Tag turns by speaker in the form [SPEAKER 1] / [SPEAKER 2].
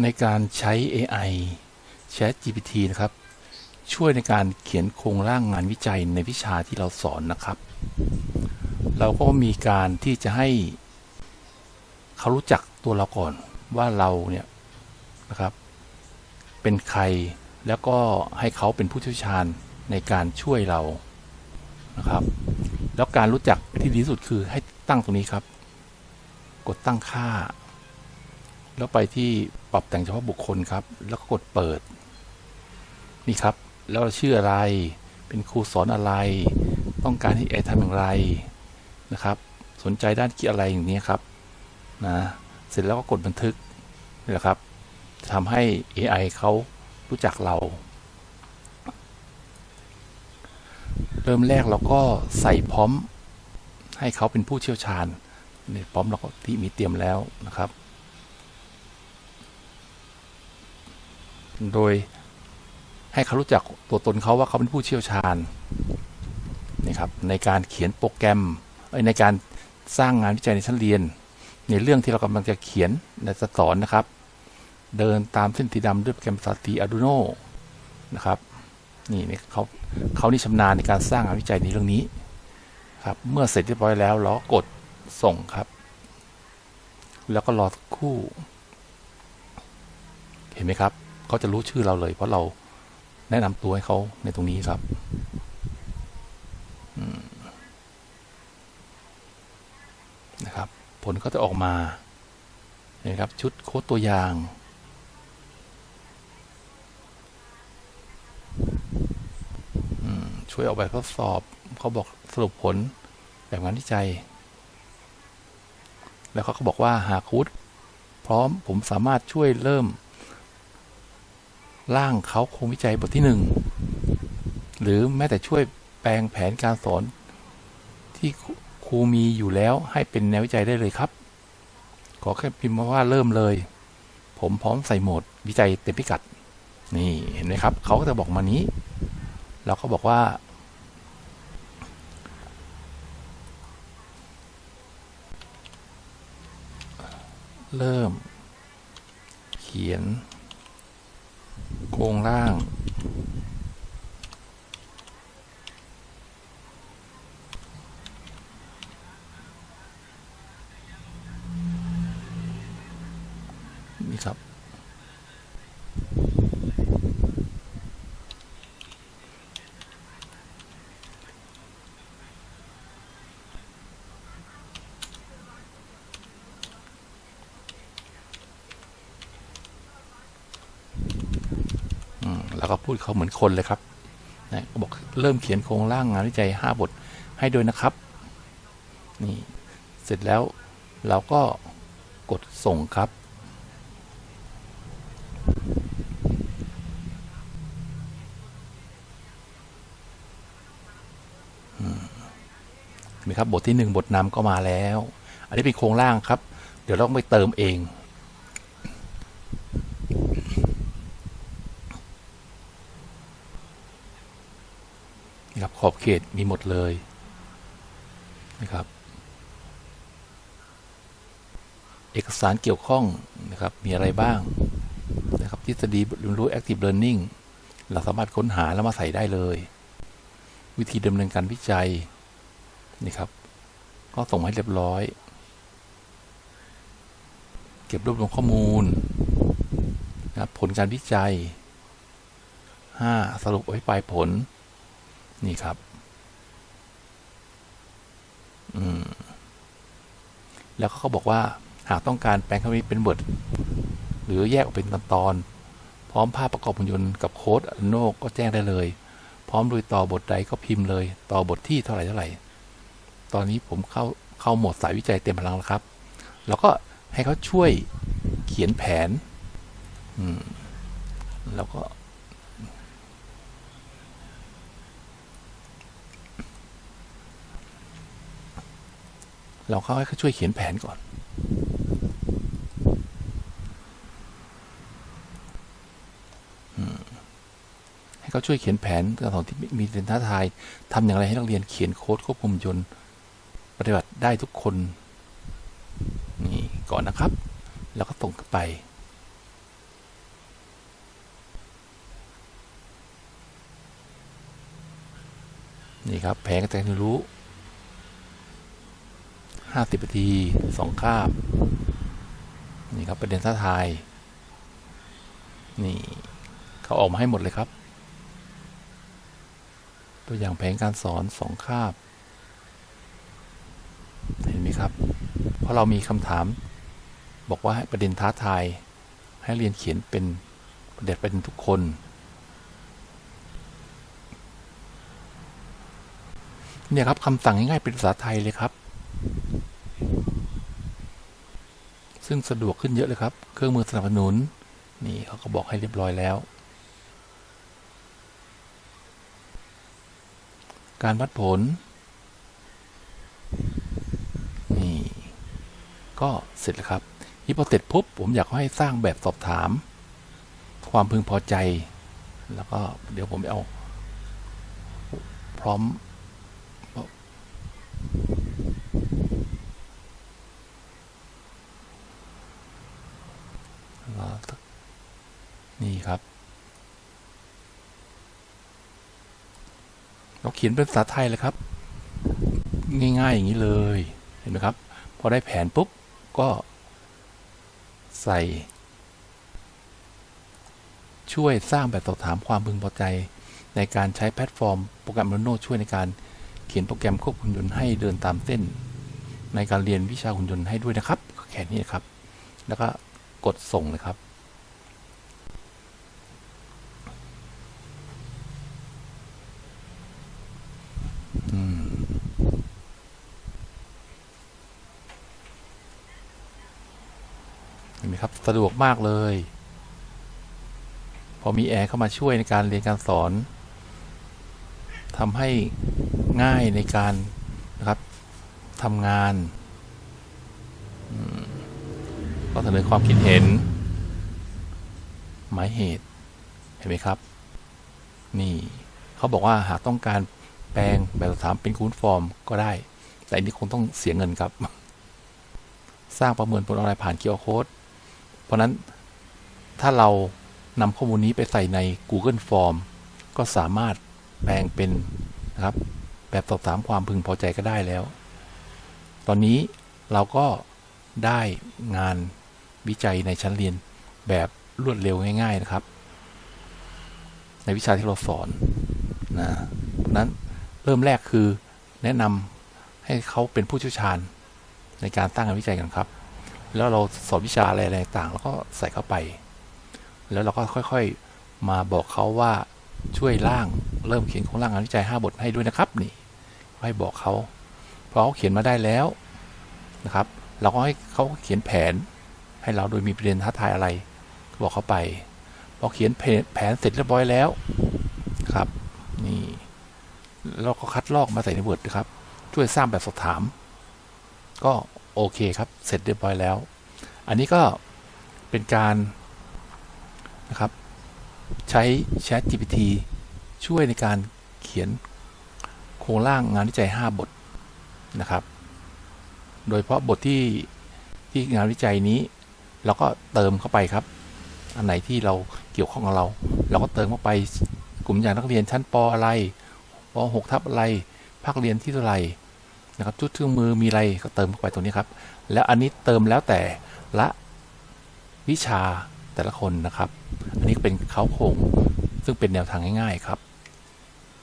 [SPEAKER 1] ในการใช้ AI Chat GPT นะครับ ช่วยในการเขียนโครงร่างงานวิจัยในวิชาที่เราสอนนะครับ เราก็มีการที่จะให้เขารู้จักตัวเราก่อนว่าเราเนี่ยนะครับ เป็นใครแล้วก็ให้เขาเป็นผู้เชี่ยวชาญในการช่วยเรานะครับ แล้วการรู้จักที่ดีที่สุดคือให้ตั้งตรงนี้ครับ กดตั้งค่า แล้วไปที่ปรับแต่งเฉพาะบุคคลครับ แล้วก็กดเปิด นี่ครับ แล้วชื่ออะไร เป็นครูสอนอะไร ต้องการให้ไอทำอย่างไรนะครับ สนใจด้านคิดอะไรอย่างนี้ครับนะเสร็จแล้วก็กดบันทึกนี่แหละครับทำให้ AI เขารู้จักเรา เริ่มแรกเราก็ใส่พร้อม ให้เขาเป็นผู้เชี่ยวชาญในพร้อมเราก็ที่มีเตรียมแล้วนะครับ โดยให้เขารู้จักตัวตนเขาว่าเขาเป็นผู้เชี่ยวชาญนะครับในการเขียนโปรแกรมในการสร้างงานวิจัยในชั้นเรียน ในเรื่องที่เรากำลังจะเขียนและจะสอนนะครับ เดินตามเส้นสีดำด้วยโปรแกรมภาษาสี Arduino นะครับนี่เนี่ยเขาเขานี่ชำนาญในการสร้างงานวิจัยในเรื่องนี้ครับเมื่อเสร็จเรียบร้อยแล้วเราก็กดส่งครับ แล้วก็รอสักครู่ เห็นไหมครับ เขาจะรู้ชื่อเราเลย เพราะเราแนะนำตัวให้เขาในตรงนี้ครับนะครับ ผลก็จะออกมาเนไหมครับ ชุดโค้ดตัวอย่าง ช่วยออกแบบทดสอบ เขาบอกสรุปผลแบบงานวิจัย แล้วเขาก็บอกว่าหากคุดพร้อมผมสามารถช่วยเริ่ม ร่างเขาคงวิจัยบทที่หนึ่งหรือแม้แต่ช่วยแปลงแผนการสอน ที่ครูมีอยู่แล้วให้เป็นแนววิจัยได้เลยครับ ขอแค่พิมพ์มาว่าเริ่มเลย ผมพร้อมใส่โหมดวิจัยเต็มพิกัด นี่เห็นไหมครับ เขาก็จะบอกมานี้ เราก็บอกว่า เริ่ม เขียน รงร่าง แล้วก็พูดเขาเหมือนคนเลยครับนะก็บอกเริ่มเขียนโครงร่างงานวิจัย 5 บทให้ด้วยนะครับนี่เสร็จแล้วเราก็กดส่งครับมเห็นไหมครับบทที่หนึ่งบทนำก็มาแล้ว อันนี้เป็นโครงร่างครับ เดี๋ยวเราต้องไปเติมเอง นะครับ ขอบเขตมีหมดเลยนะครับ เอกสารเกี่ยวข้องนะครับมีอะไรบ้างนะครับทฤษฎีเรียนรู้ active learning เราสามารถค้นหาแล้วมาใส่ได้เลย วิธีดำเนินการวิจัยนี่ครับ ก็ส่งมาให้เรียบร้อย เก็บรวบรวมข้อมูลนะครับผลการวิจัย 5 สรุปไว้ปลายผล นี่ครับ อืม แล้วเขาก็บอกว่า หากต้องการแปลงคำนี้เป็นบทหรือแยกออกเป็นตอนตอนๆพร้อมภาพประกอบหุ่นยนต์กับโค้ดอันโนก็แจ้งได้เลย พร้อมโดยต่อบทใดก็พิมพ์เลย ต่อบทที่เท่าไหร่เท่าไหร่ ตอนนี้ผมเข้าเข้าโหมดสายวิจัยเต็มพลังแล้วครับ แล้วก็ให้เขาช่วยเขียนแผน อืม แล้วก็ เราเข้าให้ช่วยเขียนแผนก่อน ให้เขาช่วยเขียนแผนการสองที่มีเป็นท้าทายทำอย่างไรให้นักเรียนเขียนโค้ดควบคุมยนต์ปฏิบัติได้ทุกคน นี่ก่อนนะครับ แล้วก็ส่งไปนี่ครับแผนการเรียนรู้ ห้าสิบนาทีสองคาบ นี่ครับประเด็นท้าทาย นี่เขาออกมาให้หมดเลยครับ ตัวอย่างแผนการสอนสองคาบ เห็นไหมครับ เพราะเรามีคำถาม บอกว่าให้ประเด็นท้าทาย ให้เรียนเขียนเป็นประเด็นประเด็นทุกคนเนี่ยครับคำสั่งง่ายๆเป็นภาษาไทยเลยครับ ซึ่งสะดวกขึ้นเยอะเลยครับ เครื่องมือสนับสนุน นี่เขาก็บอกให้เรียบร้อยแล้ว การวัดผล นี่ ก็เสร็จแล้วครับนี่พอเสร็จปุ๊บผมอยากให้สร้างแบบสอบถาม ความพึงพอใจ แล้วก็เดี๋ยวผมเอา พร้อม นี่ครับ เราเขียนเป็นภาษาไทยเลยครับ ง่ายๆอย่างนี้เลย เห็นไหมครับ พอได้แผนปุ๊บ ก็ใส่ ช่วยสร้างแบบสอบถามความพึงพอใจ ในการใช้แพลตฟอร์มโปรแกรม Arduino ช่วยในการเขียนโปรแกรมควบคุมยนต์ให้เดินตามเส้น ในการเรียนวิชาหุ่นยนต์ให้ด้วยนะครับ แค่นี้นครับ แล้วก็ กดส่งเลยครับ อืมเห็นไหมครับ สะดวกมากเลย พอมีแอร์เข้ามาช่วยในการเรียนการสอนทำให้ง่ายในการนะครับทำงาน ก็เสนอความคิดเห็น หมายเหตุเห็นไหมครับ นี่เขาบอกว่าหากต้องการแปลงแบบสอบถามเป็นคูณฟอร์มก็ได้ แต่อันนี้คงต้องเสียเงินครับ สร้างประเมินผลออนไลน์ผ่าน QR Code เพราะฉะนั้นถ้าเรานำข้อมูลนี้ไปใส่ใน Google Form ก็สามารถแปลงเป็นนะครับ แบบสอบถามความพึงพอใจก็ได้แล้ว ตอนนี้เราก็ได้งาน วิจัยในชั้นเรียนแบบรวดเร็วง่าย ๆนะครับ ในวิชาที่เราสอนนะนั้นเริ่มแรกคือแนะนำให้เขาเป็นผู้เชี่ยวชาญในการตั้งงานวิจัยกันครับ แล้วเราสอนวิชาอะไรอะไรต่างๆแล้วก็ใส่เข้าไป แล้วเราก็ค่อยๆมาบอกเขาว่าช่วยร่างเริ่มเขียนโครงร่างงานวิจัย 5 บทให้ด้วยนะครับนี่ให้บอกเขาพอเขาเขียนมาได้แล้วนะครับ เราก็ให้เขาเขียนแผน ให้เราโดยมีประเด็นท้าทายอะไรก็บอกเขาไปพอเขียนแผนเสร็จเรียบร้อยแล้วครับ นี่เราก็คัดลอกมาใส่ใน Word นะครับ ช่วยสร้างแบบสอบถาม ก็โอเคครับ เสร็จเรียบร้อยแล้ว อันนี้ก็เป็นการนะครับ ใช้ Chat GPT ช่วยในการเขียนโครงร่างงานวิจัย 5 บทนะครับ โดยเฉพาะบทที่ที่งานวิจัยนี้ เราก็เติมเข้าไปครับ อันไหนที่เราเกี่ยวข้องกับเรา เราก็เติมเข้าไปกลุ่มอย่างนักเรียนชั้นปอะไรป6ทับอะไรภาคเรียนที่เท่าไหร่นะครับชุดเครื่องมือมีอะไรก็เติมเข้าไปตรงนี้ครับ แล้วอันนี้เติมแล้วแต่ละวิชาแต่ละคนนะครับ อันนี้เป็นเขาโครงซึ่งเป็นแนวทางง่าย ๆ ครับ